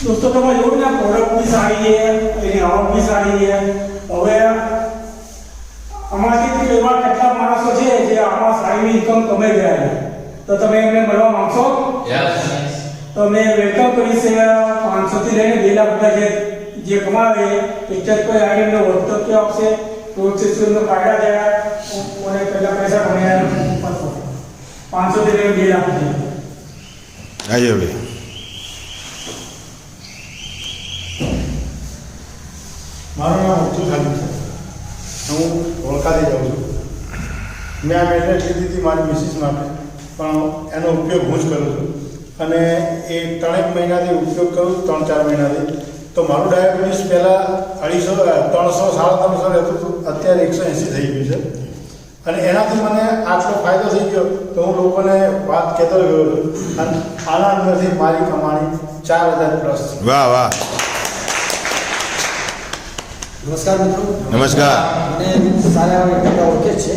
દોસ્તો તમે જોયું ને પ્રોડક્ટ બી સારી છે એની આવક બી સારી છે હવે આમાંથી એવા કેટલા માણસો છે જે આમાં સારી ઇન્કમ કમાઈ ગયા છે તો તમે એમને મળવા માંગશો Yes. તો મેં વેલકમ કરીશ પાંચસો થી લઈને બે લાખ રૂપિયા જે જે કમાવે પિક્ચર કોઈ આવી એમને વક્તવ્ય આપશે પ્રોસેસનો કાયદા થયા કોને પહેલા પૈસા કમાયા પાંચસો થી લઈને બે લાખ રૂપિયા ભાઈ મારું નામ અબ્દુલ ખાલી હું ઓળખાથી જાઉં છું મેં આ મેટ્રેસ લીધી હતી મારી મિસિસ માટે પણ એનો ઉપયોગ હું જ કરું છું અને એ ત્રણેક મહિનાથી ઉપયોગ કરું ત્રણ ચાર મહિનાથી તો મારું ડાયાબિટીસ પહેલાં અઢીસો ત્રણસો સાડા ત્રણસો રહેતું હતું અત્યારે એકસો એંસી થઈ ગયું છે અને એનાથી મને આટલો ફાયદો થઈ ગયો તો હું લોકોને વાત કહેતો ગયો છું અને આના અંદરથી મારી કમાણી ચાર હજાર પ્લસ છે વાહ વાહ નમસ્કાર મિત્રો નમસ્કાર મને સારા એવા વ્યક્તિને ઓળખે છે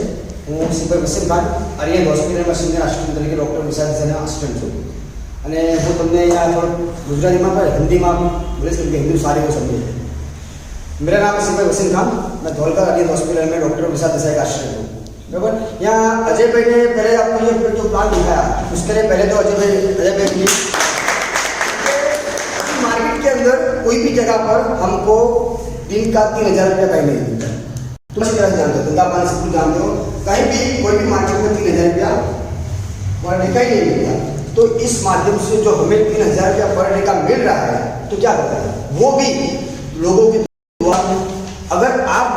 હું સિપાઈ વસીમ ખાન આર્યન હોસ્પિટલમાં સિનિયર આસિસ્ટન્ટ તરીકે ડૉક્ટર વિશાલ સરના આસિસ્ટન્ટ છું અને હું તમને અહીંયા થોડું ગુજરાતીમાં પણ હિન્દીમાં બોલીશ કેમ કે हिंदी सारे को समझे मेरा नाम है सिपाही वसीम खान मैं धौलका आर्यन हॉस्पिटल में डॉक्टर विशाल देसाई का आश्रय हूँ यहाँ अजय भाई ने पहले आपको ये जो प्लान दिखाया। उसके लिए पहले तो अजय भाई अजय भाई की मार्केट के अंदर कोई भी जगह पर हमको दिन का तीन हज़ार रुपया कहीं नहीं मिलता तुम अच्छी तरह जानते हो धंधा पानी सब कुछ जानते हो, कहीं भी, कोई भी मार्केट में तीन हज़ार रुपया पर डे का ही नहीं मिलता। तो इस माध्यम से जो हमें तीन हज़ार रुपया पर डे का मिल रहा है तो क्या होता है? वो भी लोगों की दुआ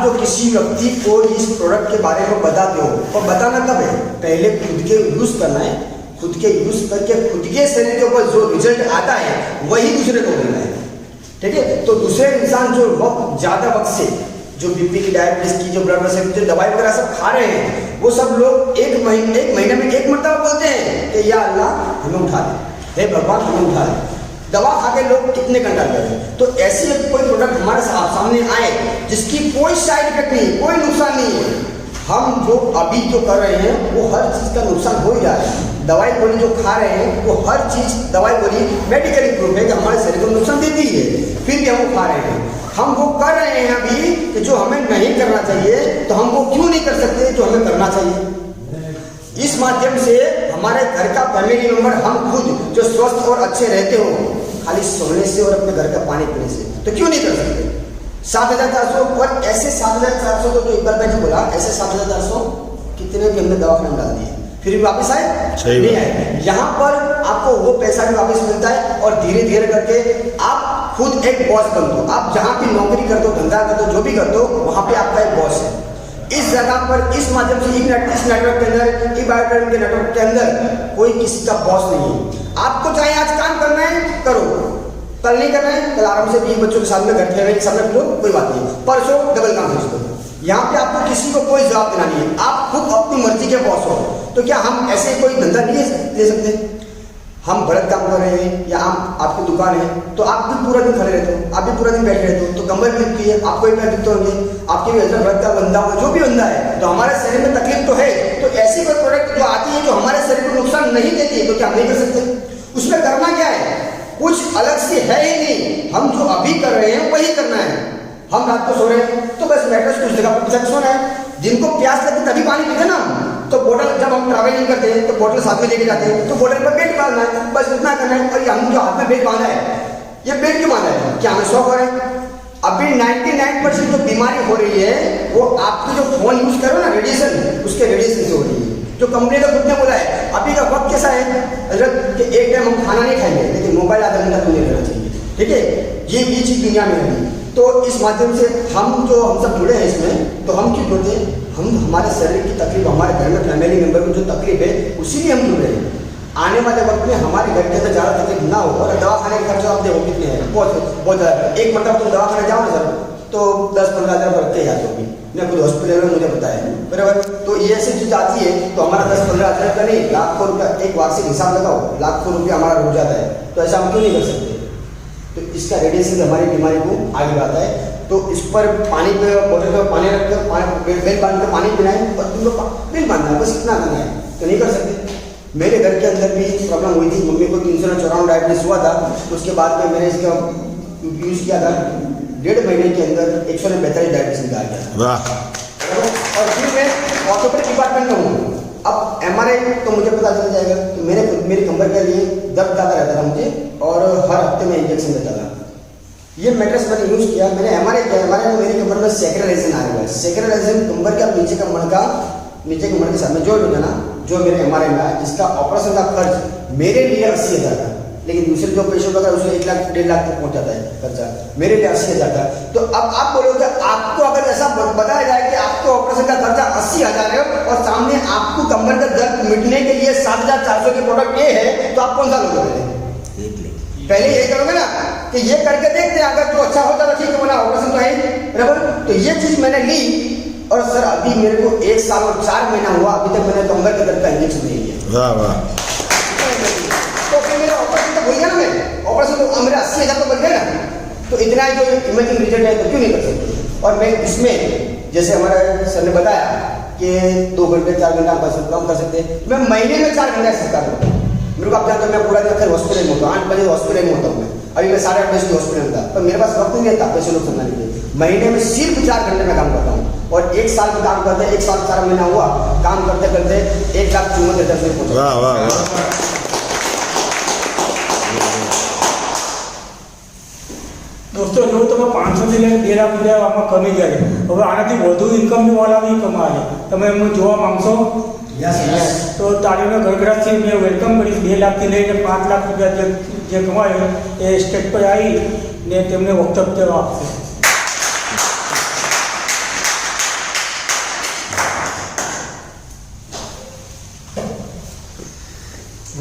जो किसी व्यक्ति को इस प्रोडक्ट के बारे में बताते हो और बताना कब है? पहले खुद के यूज़ करना है, खुद के यूज़ करके खुद के शरीर के ऊपर जो रिज़ल्ट आता है, वही दूसरे को देना है। ठीक है? तो दूसरे इंसान जो वक्त, ज़्यादा वक्त से जो बीपी की डायबिटीज़ की, जो ब्लड प्रेशर की दवाई वगैरह सब खा रहे हैं, वो सब लोग एक महीने एक महीने में एक मरतबा बोलते हैं कि या अल्लाह हमें उठा दे। हे भगवान, हमें उठा दे। दवा खा के लोग कितने घंटा रहे तो ऐसे कोई प्रोडक्ट हमारे साथ सामने आए, जिसकी कोई साइड इफ़ेक्ट नहीं, कोई नुकसान नहीं है। हम जो अभी जो कर रहे हैं, वो हर चीज़ का नुकसान हो ही रहा है। दवाई गोली जो खा रहे हैं, वो हर चीज़ दवाई गोली मेडिकली प्रूफ है कि हमारे शरीर को नुकसान देती है। फिर भी हम वो खा रहे हैं। हम वो कर रहे हैं अभी कि जो हमें नहीं करना चाहिए तो हम वो क्यों नहीं कर सकते जो हमें करना चाहिए? इस माध्यम से हमारे घर का फैमिली मेंबर हम खुद जो स्वस्थ और अच्छे रहते हो खाली सोने से और अपने घर का पानी पीने से। तो क्यों नहीं कर सकते? सात हज़ार चार सौ और ऐसे सात हज़ार चार सौ तो जो इकबाल भाई ने बोला ऐसे सात हज़ार चार सौ कितने भी हमने दवाखाने में डाल दिए। फिर भी वापस आए? नहीं आए। यहाँ पर आपको वो पैसा भी वापस मिलता है और धीरे धीरे करके आप खुद एक बॉस बनते हो आप जहाँ भी नौकरी कर दो धंधा कर दो जो भी कर दो वहाँ पे आपका एक बॉस है। इस जगह पर इस माध्यम से इस नेटवर्क के अंदर ई के नेटवर्क के अंदर कोई किसी का बॉस नहीं है। आपको चाहे आज कल नहीं करना है, कल आराम से बीस बच्चों के के एक साथ में लो कोई बात नहीं। परसों डबल काम सकते हो यहाँ पे आपको किसी को कोई जवाब देना नहीं है। आप खुद अपनी मर्ज़ी के बॉस हो। तो क्या हम ऐसे कोई धंधा नहीं ले सकते? हम गलत काम कर रहे हैं या हम आपकी दुकान है तो आप भी पूरा दिन खड़े रहते हो, आप भी पूरा दिन बैठे रहते हो तो कमर भी दुखती है, आपको भी पैर होंगे। आपके भी हज़रत व्रत का बंदा हो, जो भी बंदा है तो हमारे शरीर में तकलीफ़ तो है। तो ऐसी कोई प्रोडक्ट जो आती है जो हमारे शरीर को नुकसान नहीं देती है तो क्या नहीं कर सकते उसमें करना क्या है कुछ अलग से है ही नहीं। हम जो अभी कर रहे हैं, वही करना है। हम रात को सो रहे हैं तो बस मैट्रेस कुछ जगह पर के सोना है। जिनको प्यास लगती तभी पानी पीते ना। तो बोतल, जब हम ट्रैवलिंग करते हैं तो बोतल साथ में लेके जाते हैं तो बोतल पर बेल्ट बांधना है। बस इतना करना है, और हम जो हाथ में बेल्ट बांधा है, ये बेल्ट क्यों बांधा है? क्या हमें शौक हो रहा है? अभी 99% परसेंट जो बीमारी हो रही है, वो आपके जो फ़ोन यूज़ करो ना रेडिएशन उसके रेडिएशन से हो रही है। जो कंपनी का खुद ने बोला है, अभी का वक्त कैसा है? कि एक टाइम हम खाना नहीं खाएँगे, लेकिन मोबाइल आधा घंटा तो नहीं लेना चाहिए। ठीक है? ये ये चीज़ दुनिया में है तो इस माध्यम से हम जो हम सब जुड़े हैं इसमें तो हम क्यों जुड़ते हैं? हम हमारे शरीर की तकलीफ़, हमारे घर में फैमिली मेंबर को जो तकलीफ़ है, उसी लिए हम जुड़ हैं। आने वाले वक्त में हमारे घर के अंदर ज़्यादा तकलीफ़ ना हो, और दवाखाने का खर्चा आप देखो कितने हैं। बहुत बहुत एक मतलब तुम दवाखाने जाओ ना सर तो दस पंद्रह हज़ार रख के जाते होगी मैं खुद हॉस्पिटल में, मुझे बताया बराबर? तो ये ऐसी चीज़ आती है तो हमारा दस पंद्रह हज़ार का नहीं, लाखों रुपया एक वार्षिक हिसाब लगाओ, लाखों रुपया हमारा रुक जाता है। तो ऐसा हम क्यों नहीं कर सकते? तो इसका रेडिएशन हमारी बीमारी को आगे बढ़ाता है। तो इस पर पानी पे बोतल पे पानी रख कर, पानी बेल बाँध कर पानी पिलाएँ, और तुम लोग बेल बांधना है, बस इतना करना है। तो नहीं कर सकते। मेरे घर के अंदर भी प्रॉब्लम हुई थी। मम्मी को तीन सौ चौरानवे डायबिटीज़ हुआ था। उसके बाद में मैंने इसका यूज़ किया था। डेढ़ महीने के अंदर एक सौ बैतालीस डायबिटीज़ निकाल गया वाह। और फिर मैं ऑर्थोपेडिक डिपार्टमेंट में हूँ। अब एम तो मुझे पता चल जाएगा कि मेरे मेरी कमर के लिए दर्द ज़्यादा रहता था मुझे और हर हफ़्ते में इंजेक्शन देता था। ये मैट्रेस मैंने यूज़ किया मैंने एम किया एम में मेरी कमर में सेक्रेलाइजेशन आया हुआ है। सेक्रेलाइजेशन कमर का नीचे का मणका नीचे के मणके के साथ में जो होता ना जो मेरे एम में आया जिसका ऑपरेशन का खर्च मेरे लिए अस्सी हज़ार लेकिन दूसरे जो पेशेंट का उसमें एक लाख डेढ़ लाख तक पहुँच जाता है खर्चा। मेरे लिए अस्सी हज़ार था तो अब आप बोलोगे आपको अगर ऐसा बताया जाए कि आपके ऑपरेशन का खर्चा अस्सी हज़ार है और सामने आपको कमर का दर्द मिटने के लिए सात हज़ार चार सौ के प्रोडक्ट ये है तो आप कौन सा लोगे पहले? पहले ये करोगे ना कि ये करके देखते हैं अगर जो अच्छा होता तो ठीक है वरना ऑपरेशन तो है बराबर तो ये चीज़ मैंने ली और सर अभी मेरे को एक साल और चार महीना हुआ अभी तक मैंने कमर के दर्द का इंजेक्शन नहीं लिया वाह वाह। तो अस्सी हज़ार तो बन गया ना तो इतना जो इमेजिंग रिज़ल्ट है तो क्यों नहीं कर सकते? और मैं इसमें, जैसे हमारे सर ने बताया कि दो घंटे, चार घंटा कर कम कर सकते हैं। मैं महीने में चार घंटे करता हूँ। मेरे को आप जानते हो मैं पूरा दिन फिर हॉस्पिटल में होता हूँ, आठ बजे हॉस्पिटल में होता हूँ मैं। अभी मैं साढ़े आठ बजे हॉस्पिटल में था पर मेरे पास वक्त नहीं रहता पैसे लोग संभालने के लिए। महीने में सिर्फ़ चार घंटे में काम करता हूँ। और एक साल में काम करते, एक साल चार महीना हुआ, काम करते करते एक लाख चौवन हज़ार पहुँचा। દોસ્તો જો તમે પાંચસોથી લઈને બે લાખ રૂપિયા આમાં કમી ગયા છે હવે આનાથી વધુ ઇન્કમ વાળા બી કમાશે તમે એમ જોવા માંગશો? તો તાળીનો ગરગડાટથી મેં વેલકમ કરીશ. બે લાખથી લઈને પાંચ લાખ રૂપિયા જે જે કમાય એ સ્ટેટ પર આવી ને તેમને વક્તવ્ય આપશે.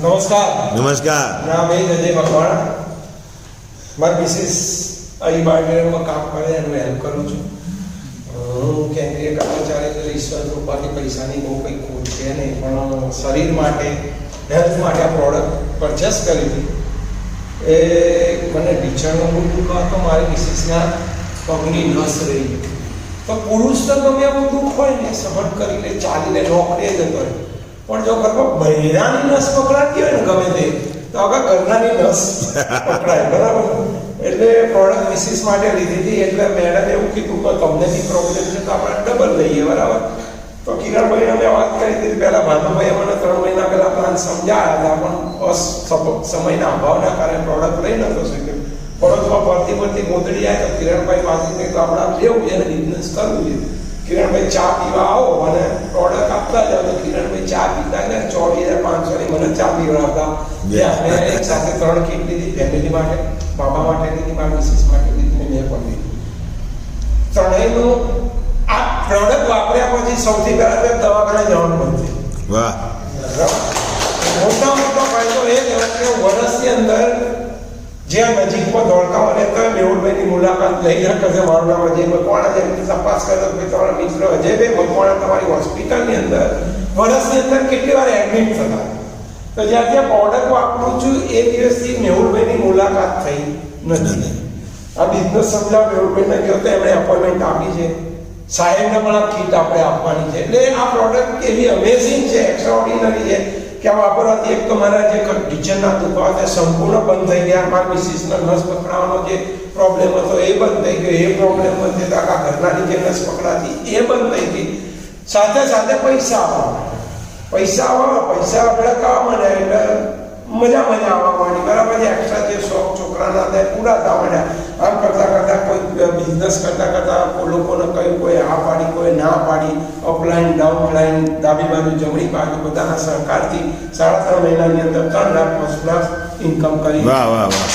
નમસ્કાર. નમસ્કાર. નામ એ અજય મકવાણા મારી મિસિસ અહીં બાયોડેરમાં કામ કરે એનું હેલ્પ કરું છું. હું કેન્દ્રીય કર્મચારી એટલે ઈશ્વર કૃપાથી પૈસાની બહુ કંઈ ખોટ છે નહીં, પણ શરીર માટે હેલ્થ માટે આ પ્રોડક્ટ પરચેસ કરી હતી. એ મને ઢીંચણનો બહુ દુઃખ હતો મારી મિસિસના પગની નસ રહી. તો પુરુષ તો ગમે એવું દુઃખ હોય ને, સહન કરી લે ચાલીને નોકરીએ જતો રહે. પણ જો ઘરમાં બૈરાની નસ પકડાતી હોય ને ગમે તે તો આગળ ઘરનાની નસ પકડાય, બરાબર? એટલે પ્રોડક્ટ મિસિસ માટે લીધી હતી, એટલે મેડમે એવું કીધું કે તમને બી પ્રોબ્લેમ છે તો આપણે ડબલ લઈએ, બરાબર? તો કિરણભાઈ અમે વાત કરી હતી પહેલા ભાનુભાઈ મને ત્રણ મહિના પહેલા પ્લાન સમજાયા હતા, પણ અસ સમયના અભાવના કારણે પ્રોડક્ટ લઈ નતો શક્યો. પરંતુ ફરતી ફરતી ગોંધળી આવે તો કિરણભાઈ પાસેથી તો આપણે લેવું છે બિઝનેસ કરવું છે. કિરણભાઈ ચા પીવા આવો અને પ્રોડક્ટ આપતા જાઓ તો કિરણભાઈ ચા પીતા ને ચોવીસ હજાર પાંચસોની મને ચા પીવડાવતા. અમે એક સાથે ત્રણ કીટ લીધી? ફેમિલી માટે બાબા માટે લીધી મારી મિસિસ માટે લીધી મેં પણ લીધી. ત્રણેયનું આ પ્રોડક્ટ વાપર્યા પછી સૌથી પહેલા તો દવાખાને જવાનું બંધ વાહ. મોટા મોટો ફાયદો એ કે વર્ષની અંદર જે નજીકમાં ધોળકા અને હોય મેહુલભાઈની મુલાકાત લઈ શકે મારું નામ અજય મકવાણા છે. તપાસ કરતો કે તમારા મિત્ર અજયભાઈ મકવાણા તમારી હોસ્પિટલની અંદર વર્ષની અંદર કેટલી વાર એડમિટ થતા. તો જ્યાં જ્યાં પ્રોડક્ટ વાપરું છું, એ દિવસથી મેહુલભાઈની મુલાકાત થઈ નથી. આ બિઝનેસ સમજાવ મેહુલભાઈને કહ્યું તો એમણે એપોઇન્ટમેન્ટ આપી છે. સાહેબને પણ આ કીટ આપણે આપવાની છે. એટલે આ પ્રોડક્ટ એવી અમેઝિંગ છે એક્સ્ટ્રાઓર્ડિનરી છે. આ વાપરવાથી એક તો મારા જે કિચનના દુખાવા છે, સંપૂર્ણ બંધ થઈ ગયા. મારા મિસિસના નસ પકડાવાનો જે પ્રોબ્લેમ હતો, એ બંધ થઈ ગયો. એ પ્રોબ્લેમ બંધ થઈ આખા ઘરનાની જે નસ પકડાતી, એ બંધ થઈ ગઈ. સાથે સાથે પૈસા આવવા પૈસા આવવા, પૈસા કામ મને એટલે મજા મજા આવવા માંડી. બરાબર જે એક્સ્ટ્રા જે શોખ છોકરાના હતા પૂરા થવા માંડ્યા. આમ કરતાં કરતાં કોઈ બિઝનેસ કરતાં કરતાં લોકોને કહ્યું, કોઈ પાડી ના પાડી અપલાઈન ડાઉનલાઈન ડાબી બાજુ જમણી બાજુ બધાના સહકારથી સાડા ત્રણ મહિનાની અંદર ત્રણ લાખ ફર્સ્ટ ક્લાસ ઇન્કમ કરી. વાહ વાહ વાહ.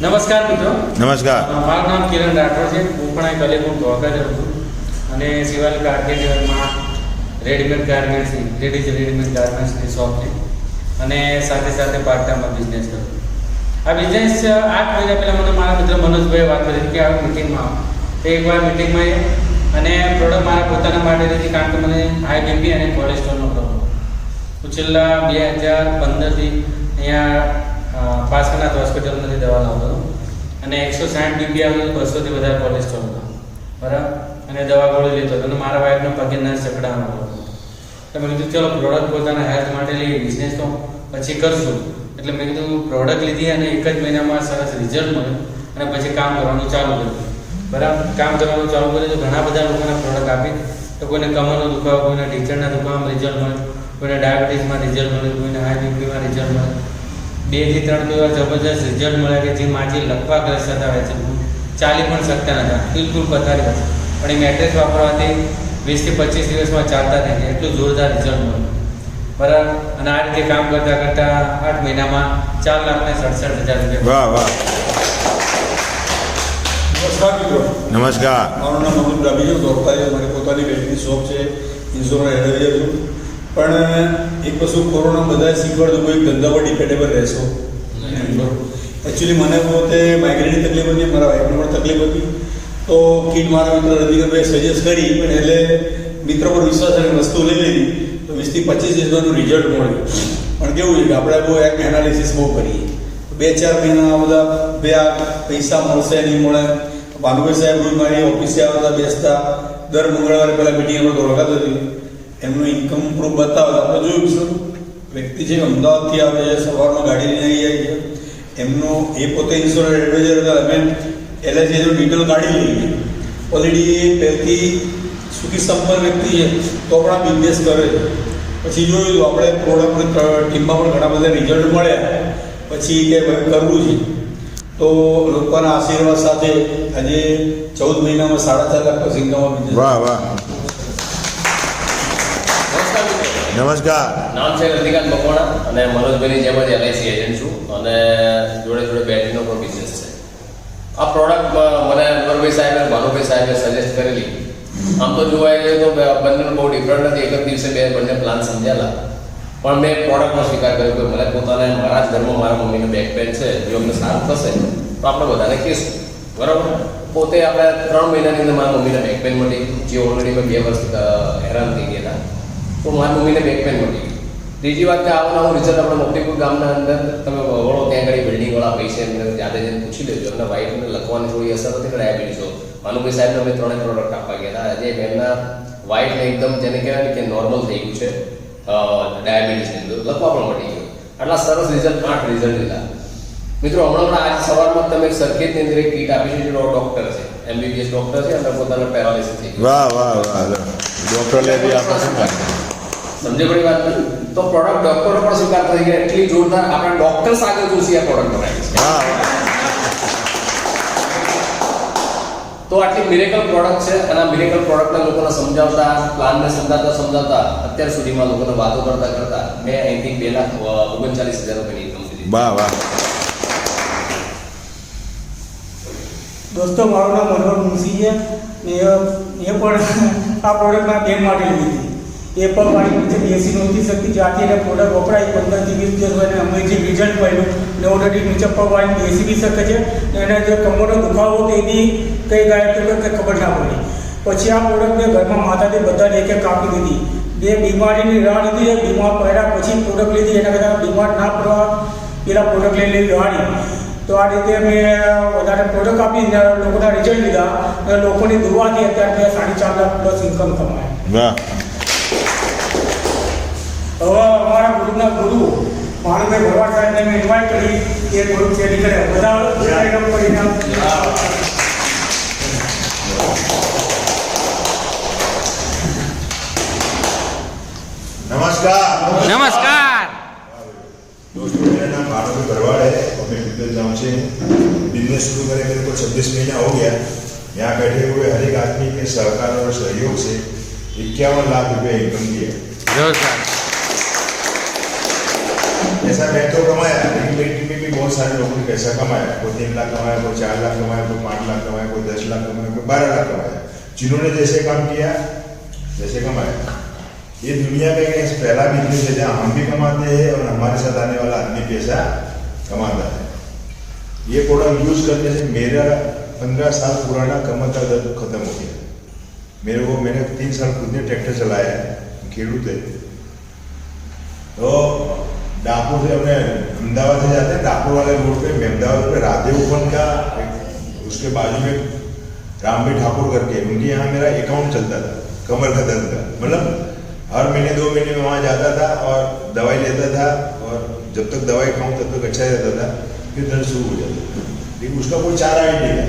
નમસ્કાર મિત્રો. નમસ્કાર. મારું નામ કિરણ રાઠોડ છે. હું પણ અહીં કલેકુંડ ધોળકા જ છું. અને સિવાલ કારકેજમાં રેડીમેડ ગાર્મેન્ટ્સ લેડીઝ રેડીમેડ ગાર્મેન્ટ્સની શોપ છે. અને સાથે સાથે પાર્ટ ટાઈમમાં બિઝનેસ કરું આ બિઝનેસ આઠ મહિના પહેલાં મને મારા મિત્ર મનોજભાઈએ વાત કરી કે આ મિટિંગમાં તો એકવાર મિટિંગમાં અને પ્રોડક્ટ મારા પોતાના માટે લીધી કારણ કે મને હાઈ બીપી અને કોલેસ્ટ્રોલનો પ્રોબ્લેમ હું છેલ્લા બે હજાર પંદરથી અહીંયા પાર્શ્વનાથ હોસ્પિટલમાંથી દવા લાવતો હતો. અને એકસો સાઠ બીપી આવતો બસોથી વધારે કોલેસ્ટ્રોલ હતો. બરાબર? અને દવા ગોળી લેતો હતો. અને મારા વાઈફનો પગે ના જકડાનો હતો. તો મેં કીધું, ચલો પ્રોડક્ટ પોતાના હેલ્થ માટે લઈ બિઝનેસ તો પછી કરશું. એટલે મેં કીધું પ્રોડક્ટ લીધી અને એક જ મહિનામાં સરસ રિઝલ્ટ મળ્યું. અને પછી કામ કરવાનું ચાલુ કર્યું. બરાબર. કામ કરવાનું ચાલુ કરે તો ઘણા બધા લોકોને પ્રોડક્ટ આપી તો કોઈને કમરનો દુખાવો, કોઈને ટીચરના દુખાવામાં રિઝલ્ટ મળે, કોઈને ડાયાબિટીસમાં રિઝલ્ટ મળે, કોઈને હાઈ બીપીમાં રિઝલ્ટ મળે. બેથી ત્રણ બે વાર જબરજસ્ત રિઝલ્ટ મળ્યા કે જે માજી લખવા ગ્રસ્ત હતા હોય છે. ચાલી પણ શકતા નતા. બિલકુલ પથારી હતી પણ એ મેટ્રેસ વાપરવાથી વીસથી પચીસ દિવસમાં ચાલતા થઈ ગયા એટલું જોરદાર રિઝલ્ટ મળ્યું બરાબર? અને આ રીતે કામ કરતાં કરતાં આઠ મહિનામાં ચાર લાખ ને સડસઠ હજાર રૂપિયા. વાહ વાહ. નમસ્કાર મિત્રો. નમસ્કાર. મારું નામ અમૃત ડાબી છે ધોળકાએ મારી પોતાની બેટરી શોપ છે ઇન્સ્યોરન્સ એડવાઇઝર છું. પણ એક વસ્તુ કોરોના બધાએ શીખવાડતું કોઈ ધંધા પર ડિપેન્ડેબલ રહેશો. એકચ્યુઅલી મને પોતે માઇગ્રેનની તકલીફ હતી મારા વાઈફને પણ તકલીફ હતી. તો કીટ મારા મિત્ર રવિકરભાઈ સજેસ્ટ કરી પણ એટલે મિત્ર પર વિશ્વાસ અને વસ્તુ લઈ લીધી. તો વીસથી પચીસ દિવસનું રિઝલ્ટ મળ્યું. પણ કેવું છે કે આપણે બહુ એક એનાલિસિસ બહુ કરીએ. બે ચાર મહિના આ બધા બે પૈસા મળશે નહીં મળે. ભાનુભાઈ સાહેબ રોજ મારી ઓફિસે આવતા, બેસતા, દર મંગળવારે પહેલાં મિટિંગ આપણે ધોળકાત હતી એમનું ઇન્કમ પ્રૂફ બતાવતા આપણે જોયું છે. વ્યક્તિ છે અમદાવાદથી આવે છે, સવારમાં ગાડી લઈને આવી જાય છે. એમનો એ પોતે ઇન્સ્યોરન્સ એડવાઇઝર હતા. અમે એલઆઈસી ડિટેલ કાઢી લઈએ. ઓલરેડી એ પહેલથી સુખી સંપન્ન વ્યક્તિ છે, તો પણ આ બિઝનેસ કરે છે. પછી જોયું, આપણે પ્રોડક્ટ ટીમમાં પણ ઘણા બધા રિઝલ્ટ મળ્યા. પછી કે કરવું છે. તો લોકોના આશીર્વાદ સાથે આજે ચૌદ મહિનામાં સાડા ચાર લાખ પછી વાહ વાહ. નમસ્કાર નામ છે રજનીકાંત મકવાણા અને મનોજભાઈની જેમ જ એલઆઈસી એજન્ટ છું અને જોડે જોડે બેટરીનો પણ બિઝનેસ છે. આ પ્રોડક્ટ મને અનવરભાઈ સાહેબે અને ભાનુભાઈ સાહેબે સજેસ્ટ કરેલી. આમ તો જોવા જઈએ તો બંને બહુ ડિફરન્ટ નથી. એક જ દિવસે બે બંને પ્લાન સમજ્યાલા. પણ મેં પ્રોડક્ટનો સ્વીકાર કર્યો કે મને પોતાને મારા જ ઘરમાં મારા મમ્મીને બેક પેન છે, જો અમને સારું થશે, તો આપણે બધાને કહીશું. બરાબર? પોતે આપણે ત્રણ મહિનાની અંદર મારા મમ્મીને બેક મળી જે ઓલરેડી મેં બે વર્ષ હેરાન થઈ ગયા તો મારી મમ્મીને બેક પેન મળી ત્રીજી વાત કે આવું નવું રિઝલ્ટ આપણે મોકલીપુર ગામના અંદર તમે વળો ત્યાં આગળ બિલ્ડિંગવાળા પૈસે એમને જાતે જઈને પૂછી લેજો. એમને વાઇફને લખવાની થોડી અસર નથી ડાયાબિટીસ હોય ભાનુભાઈ સાહેબને અમે ત્રણેય પ્રોડક્ટ આપવા ગયા હતા. આજે એમના વાઇફને એકદમ જેને કહેવાય કે નોર્મલ થઈ ગયું છે. ડાયાબિટીસની અંદર લખવા પણ મળી ગયું. આટલા સરસ રિઝલ્ટ આઠ રિઝલ્ટ લીધા. મિત્રો હમણાં આજ સવારમાં તમે સરખેજની અંદર એક કીટ આપી છે જે ડોક્ટર છે. એમબીબીએસ ડોક્ટર છે અને પોતાના પેરાલિસિસ થઈ ગયું વાહ વાહ વાહ. ડોક્ટર લે બી આપણે સમજે પડી વાત ને? તો પ્રોડક્ટ ડોક્ટરો પણ સ્વીકાર થઈ ગયા એટલી જોરદાર આપણે ડોક્ટર્સ આગળ જોશી આ પ્રોડક્ટ બનાવી છે વાહ વાહ તો આટલી મિરેકલ પ્રોડક્ટ છે અને આ મિરેકલ પ્રોડક્ટને લોકોને સમજાવતા પ્લાનને સમજાવતા સમજાવતા અત્યાર સુધીમાં લોકોને વાતો કરતા કરતા મેં અહીંથી બે લાખ ઓગણચાલીસ હજાર રૂપિયાની ઇન્કમ કરી વાહ વાહ. દોસ્તો મારું નામ મનોહર મુનશી છે. એ એ પણ આ પ્રોડક્ટ મેં બેન માટે લીધી હતી. એ પણ મારી નીચે બેસી નહોતી શકતી જ્યાંથી એને પ્રોડક્ટ વપરાય પંદરથી વીસ દિવસ અને અમે જે રિઝલ્ટ મળ્યું ને ડિગ્રી નીચે પડવાની વાળી બેસી બી શકે છે. એના જે કમરનો દુખાવો એ બી કઈ ગાયબ થયો કંઈ ખબર ના પડી. પછી આ પ્રોડક્ટ મેં ઘરમાં માતાથી બધાને એક એક આપી દીધી. બે બીમારીની રાહ લીધી બીમાર પડ્યા પછી પ્રોડક્ટ લીધી. એના કરતાં બીમાર ના પડવા પેલા પ્રોડક્ટ લઈ લેવી હારી તો આ રીતે મેં વધારે પ્રોડક્ટ આપી લોકોના રિઝલ્ટ લીધા. અને લોકોની દુવાથી અત્યારે મેં સાડી ચાર લાખ પ્લસ ઇન્કમ કમાય. હવે અમારા ગુરુના ગુરુ ભાનુભાઈ ભરવાડ સાહેબને મેં ઇન્વાઇટ કરી એ ગ્રુપ શેરી કરે બધા કાર્યક્રમ કરીને नमस्कार નમસ્કાર दोस्तों मेरा नाम भानु भरवाड़ है और मैं बिल्कुल गाँव से हूँ बिजनेस शुरू करे मेरे को छब्बीस महीना हो गया यहाँ बैठे हुए हर एक आदमी के सहकार और सहयोग से इक्यावन लाख रुपए इनकम की पैसा मैं तो कमाया लेकिन बेटी में भी बहुत सारे लोगों ने पैसा कमाया कोई तीन लाख कमाया, कोई चार लाख कमाया, कोई पाँच लाख कमाया, कोई दस लाख कमाया, कोई बारह लाख कमाया। जिन्होंने जैसे काम किया जैसे कमाया। ये दुनिया का एक पहला बिज़नेस है जहाँ हम भी कमाते हैं और हमारे साथ आने वाला आदमी पैसा कमाता है। ये प्रोडक्ट यूज़ करने से मेरा पंद्रह साल पुराना कमर का दर्द खत्म हो गया। मेरे को, मैंने तीन साल खुद ने ट्रैक्टर चलाया है, खेडूत तो डाकुर से अपने अहमदाबाद से जाते हैं, डाकुर वाले रोड पे अहमदाबाद पे राधे उपन का उसके बाजू में रामभाई ठाकुर करके, उनके यहाँ मेरा अकाउंट चलता था कमर का दर्द का। मतलब हर महीने, दो महीने में वहाँ जाता था और दवाई लेता था और जब तक दवाई खाऊं, तब तक अच्छा रहता था, फिर दर्द शुरू हो जाता लेकिन उसका कोई चारा ही नहीं था।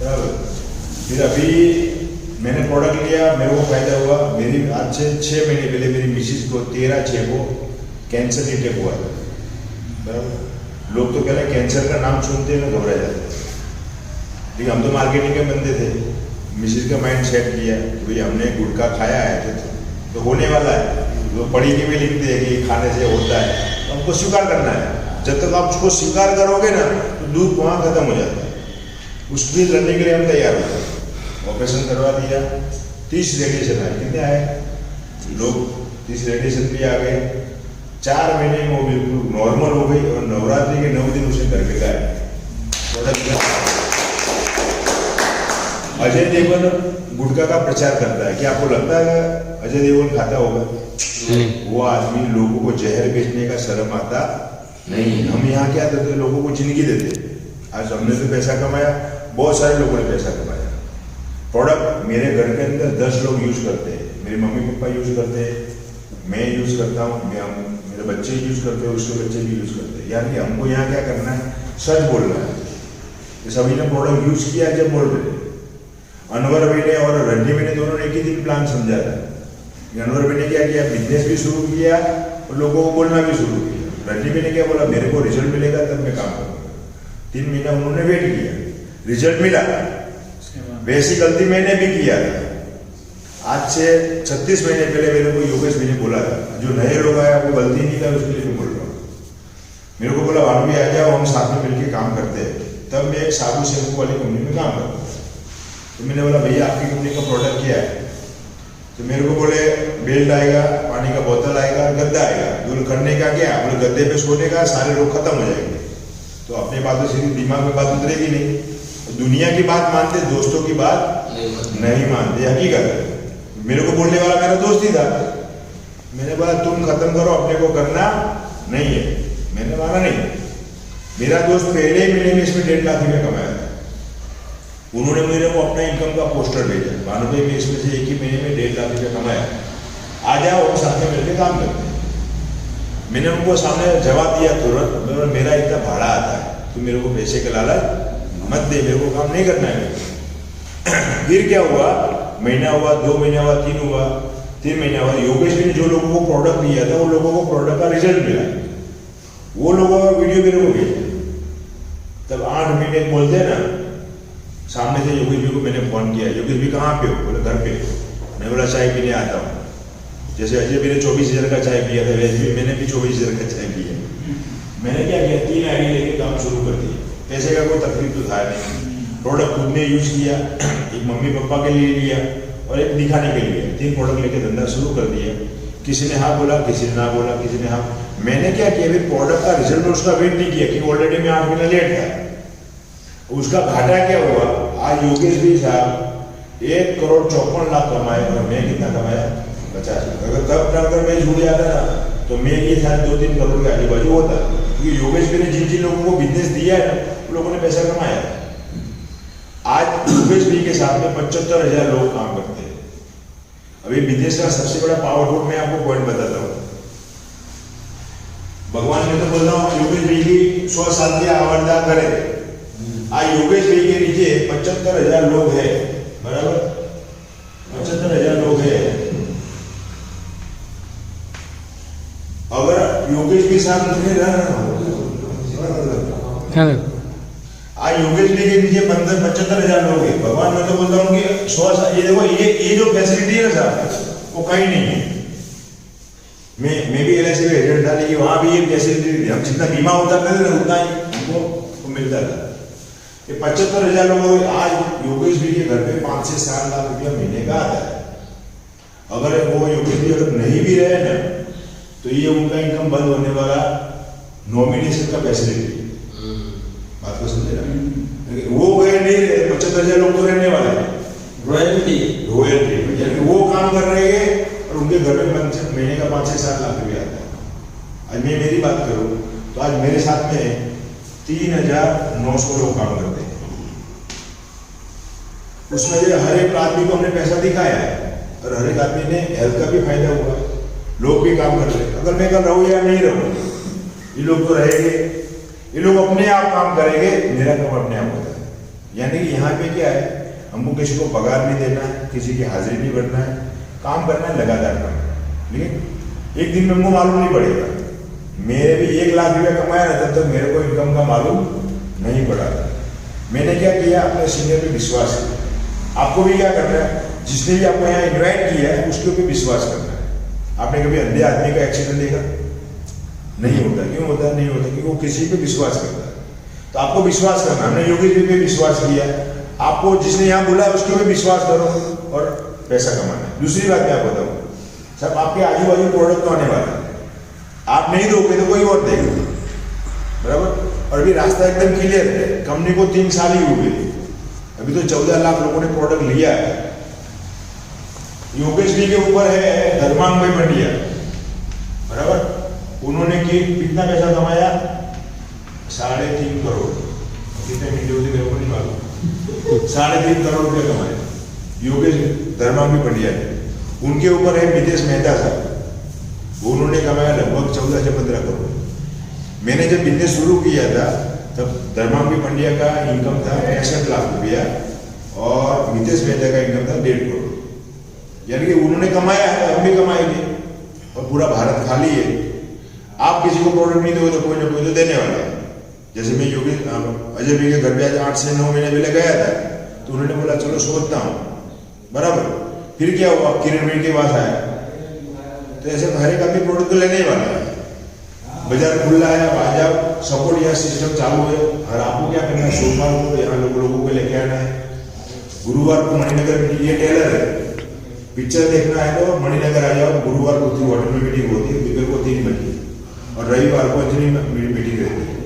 बराबर। फिर अभी मैंने प्रोडक्ट लिया, मेरे को फ़ायदा हुआ, मेरी आज से छः महीने पहले मेरी मिसिस को, तेरह छः को कैंसर डिटेक्ट हुआ था। बराबर? लोग तो कह रहे हैं कैंसर का नाम सुनते हैं ना घबरा जाते हैं। लेकिन हम तो मार्केटिंग के बंदे थे। मिसिस का माइंड सेट किया कि भाई हमने गुटखा खाया है तो, तो होने वाला है। वो पढ़ी के भी लिखते हैं कि खाने से होता है। तो हमको स्वीकार करना है। जब तक आप उसको स्वीकार करोगे ना तो दुख वहाँ खत्म हो जाता है। उसके लिए लड़ने के लिए हम तैयार होते गए। ऑपरेशन करवा दिया। तीस रेडिएशन आए। कितने आए? लोग तीस रेडिएशन भी आ गए। चार महीने में वो बिल्कुल नॉर्मल हो गई और नवरात्रि के नौ दिन उसे घर प्रोडक्ट अजय देवगन गुटखा का प्रचार करता है। क्या आपको लगता है अजय देवगन खाता होगा? वो आदमी लोगों को जहर बेचने का शर्म आता? नहीं। हम यहाँ क्या देते लोगों को ज़िंदगी देते आज हमने तो पैसा कमाया। बहुत सारे लोगों ने पैसा कमाया। प्रोडक्ट मेरे घर के अंदर दस लोग यूज़ करते हैं। मेरे मम्मी पापा यूज़ करते हैं। मैं यूज़ करता हूँ। मैं बच्चे यूज़ करते हैं उसके बच्चे भी यूज़ करते हैं। यानी हमको यहाँ क्या करना है? सच बोलना है। सभी ने प्रोडक्ट यूज़ किया जब बोल रहे थे। अनवर भाई ने और रणजी भाई ने दोनों ने एक ही दिन प्लान समझा था। अनवर भाई ने क्या किया? बिज़नेस भी शुरू किया और लोगों को बोलना भी शुरू किया। रणजी भाई ने क्या बोला? मेरे को रिज़ल्ट मिलेगा तब मैं काम करूँगा। तीन महीना उन्होंने वेट किया। रिज़ल्ट मिला। वैसी गलती मैंने भी किया था। आज से छत्तीस महीने पहले मेरे को योगेश भाई ने बोला था। जो नए लोग आए वो गलती नहीं था उसके लिए मैं बोल रहा हूँ। मेरे को बोला भी आ जाओ हम साथ में मिलकर काम करते हैं। तब मैं एक साबु शैम्पू वाली कंपनी में काम करता तो मैंने बोला भैया आपकी कंपनी का प्रोडक्ट क्या है? तो मेरे को बोले बेल्ट आएगा पानी का बोतल आएगा गद्दा आएगा। बोले करने का क्या बोले गद्दे पे सोने का सारे लोग खत्म हो जाएँगे। तो अपने बातों से दिमाग में बात उतरेगी नहीं। तो दुनिया की बात मानते दोस्तों की बात नहीं मानते। हकीकत है। मेरे को बोलने वाला मेरा दोस्त ही था। मैंने बोला, तुम खत्म करो, अपने को करना नहीं है। मैंने माना नहीं। मेरा दोस्त पहले महीने में इसमें डेढ़ लाख रुपये कमाया था। उन्होंने मेरे को अपना इनकम का पोस्टर भेजा। भानु भाई मैं इसमें से एक ही महीने में डेढ़ लाख रुपये कमाया। आ जाओ, हम साथ में मिलकर काम करते हैं। मैंने उनको सामने जवाब दिया, तुरंत मेरा इतना भाड़ा आता है तो मेरे को पैसे का लालच मत दे, मेरे को काम नहीं करना है। फिर क्या हुआ? महीना हुआ, दो महीना हुआ, तीन हुआ, तीन महीना हुआ, योगेश ने जो लोगों को प्रोडक्ट दिया था, वो लोगों को प्रोडक्ट का रिज़ल्ट मिला। वो लोगों का वीडियो मेरे को भेजा तब आठ महीने बोलते हैं ना, सामने से योगेश जी को मैंने फ़ोन किया, योगेश जी कहाँ पे हो? बोले, घर पे मैं बोला, चाय पीने आता हूँ। जैसे अजय भी ने चौबीस हज़ार का चाय पिया था, वैसे भी मैंने भी चौबीस हज़ार का चाय पिया। मैंने क्या किया? तीन आईडी लेके काम शुरू कर दिया। पैसे का कोई तकलीफ़ तो था नहीं। प्रोडक्ट खुद ने यूज़ किया, एक मम्मी पापा के लिए लिया और एक दिखाने के लिए। तीन प्रोडक्ट लेके धंधा शुरू कर दिया। किसी ने हाँ बोला, किसी ने ना बोला, किसी ने हाँ। मैंने क्या किया, अभी प्रोडक्ट का रिज़ल्ट उसका वेट नहीं किया कि ऑलरेडी मैं आठ महीना लेट था। उसका घाटा क्या हुआ? आज योगेश भी साहब एक करोड़ चौपन लाख कमाए और मैं कितना कमाया? पचास लाख। अगर तब अगर मैं जुड़ जाता ना तो मैं ये शायद दो तीन करोड़ के आजू बाजू होता। क्योंकि योगेश भी ने जिन जिन लोगों को बिज़नेस दिया है ना उन लोगों ने पैसा कमाया। आज भी के साथ में पचहत्तर हज़ार लोग काम करते हैं। अभी बिज़नेस का सबसे बड़ा पावर पावरफुल मैं आपको पॉइंट बताता हूँ। भगवान ने तो बोल हूँ योगेश भाई की सौ साल की आवरदा करे। योगेश भाई के नीचे पचहत्तर हज़ार लोग हैं। बराबर? पचहत्तर हज़ार लोग हैं। अगर योगेश के साथ नहीं रहा आज योगेश भाई के नीचे पंद्रह पचहत्तर हज़ार लोग हैं भगवान मैं तो बोलता हूँ कि सौ साल ये देखो ये ये जो फैसिलिटी है ना साहब वो कहीं नहीं है। मैं मैं भी एल आई सी का एजेंट था लेकिन वहाँ भी ये फैसिलिटी हम जितना बीमा होता था ना उतना ही हमको को मिलता था। ये पचहत्तर हज़ार लोगों को आज योगेश जी के घर पे पाँच से सात लाख रुपया महीने का आता है। अगर वो योगेश जी अगर नहीं भी रहे ना तो ये उनका इनकम बंद होने वाला नॉमिनेशन का फैसिलिटी बात को समझे ना? वो गए नहीं रहे पचहत्तर हज़ार लोग तो रॉयल्टी रॉयल्टी यानी वो काम कर रहे हैं और उनके घर में महीने का पाँच से सात लाख रुपया आता है। आज मैं मेरी बात करूँ तो आज मेरे साथ में तीन हज़ार नौ सौ लोग काम करते हैं। उसमें जो हर एक आदमी को हमने पैसा दिखाया है, और हर एक आदमी ने हेल्थ का भी फ़ायदा हुआ। लोग भी काम कर रहे हैं। अगर मैं कल रहूँ या नहीं रहूँ, ये लोग तो रहेंगे। ये लोग अपने आप काम करेंगे, मेरा काम अपने आप होता है। यानी कि यहाँ पे क्या है हमको किसी को पगार नहीं देना है, किसी की हाजिरी नहीं भरना है, काम करना है, लगातार करना है। लेकिन एक दिन में हमको मालूम नहीं पड़ेगा। मेरे भी एक लाख रुपया कमाया ना, तब तक मेरे को इनकम का मालूम नहीं पड़ा था। मैंने क्या किया? अपने सीनियर पे विश्वास किया। आपको भी क्या करना है? जिसने भी आपको यहाँ इन्वाइट किया है, उसके ऊपर विश्वास करना है। आपने कभी अंधे आदमी का एक्सीडेंट देखा? नहीं होता। क्यों होता? नहीं होता। क्योंकि वो किसी पे विश्वास करता है। तो आपको विश्वास करना हमने योगी जी पे विश्वास किया। आपको जिसने यहाँ बुलाया, उसके ऊपर विश्वास करो और पैसा कमाना दूसरी बात मैं आपको बताऊँ सब आपके आजू बाजू प्रोडक्ट तो आने वाला आप नहीं दोगे तो कोई और देगा। बराबर? और अभी रास्ता एकदम क्लियर है। कंपनी को तीन साल ही हो हुए अभी तो चौदह लाख लोगों ने प्रोडक्ट लिया है। योगेश जी के ऊपर है, धर्मांग भाई मंडिया। बराबर? उन्होंने कि कितना पैसा कमाया? साढ़े तीन करोड़। कितने मिनट होती मेरे को नहीं मालूम। साढ़े तीन करोड़ रुपए कमाए। योगेश धर्मांग भी पंडिया ने उनके ऊपर है मितेश मेहता साहब। उन्होंने कमाया लगभग चौदह से पंद्रह करोड़। मैंने जब बिज़नेस शुरू किया था, तब धर्मांगी पंडिया का इनकम था पैंसठ लाख रुपया और मितेश मेहता का इनकम था डेढ़ करोड़। यानी कि उन्होंने कमाया है हम भी कमाएँगे। और पूरा भारत खाली है। आप किसी को प्रोडक्ट नहीं दोगे तो कोई ना कोई तो देने वाला है। जैसे मैं योगी अजय भाई के घर पे आज आठ से नौ महीने पहले गया था तो उन्होंने बोला, चलो सोचता हूँ। बराबर। फिर क्या हुआ? किरण भाई के पास आया। तो ऐसे हर एक आदमी प्रोडक्ट तो लेने वाला है। बाज़ार खुला है आप आ जाओ। सपोर्ट यहाँ सिस्टम चालू है। और आपको क्या करना है? सोमवार को यहाँ लोग लोगों को लेके आना है। गुरुवार को मणिनगर में ये टेलर है। पिक्चर देखना है तो मणिनगर आ जाओ। गुरुवार को थी होटल में मीटिंग होती है। बुधवार को तीन बजे। और रविवार को में मीटिंग रहती है।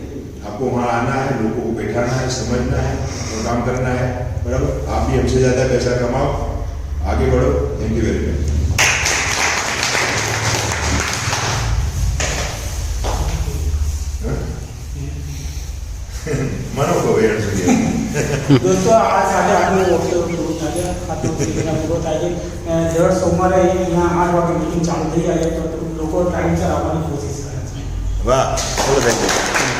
आपको वहाँ आना है लोगों को बैठाना है समझना है और काम करना है बराबर? आप भी हमसे ज़्यादा पैसा कमाओ आगे बढ़ो। थैंक यू वेरी मच मनो को वेळ दोस्तों आज साडे आठ वक्तव्य सुरू झाले आता सुरुवात आहे दर सोमवारे ह्या आज वाजे मीटिंग चालू आज आहे तर लोक टाईमच्या आम्हाला कोशिश करायचं वा थँक्यू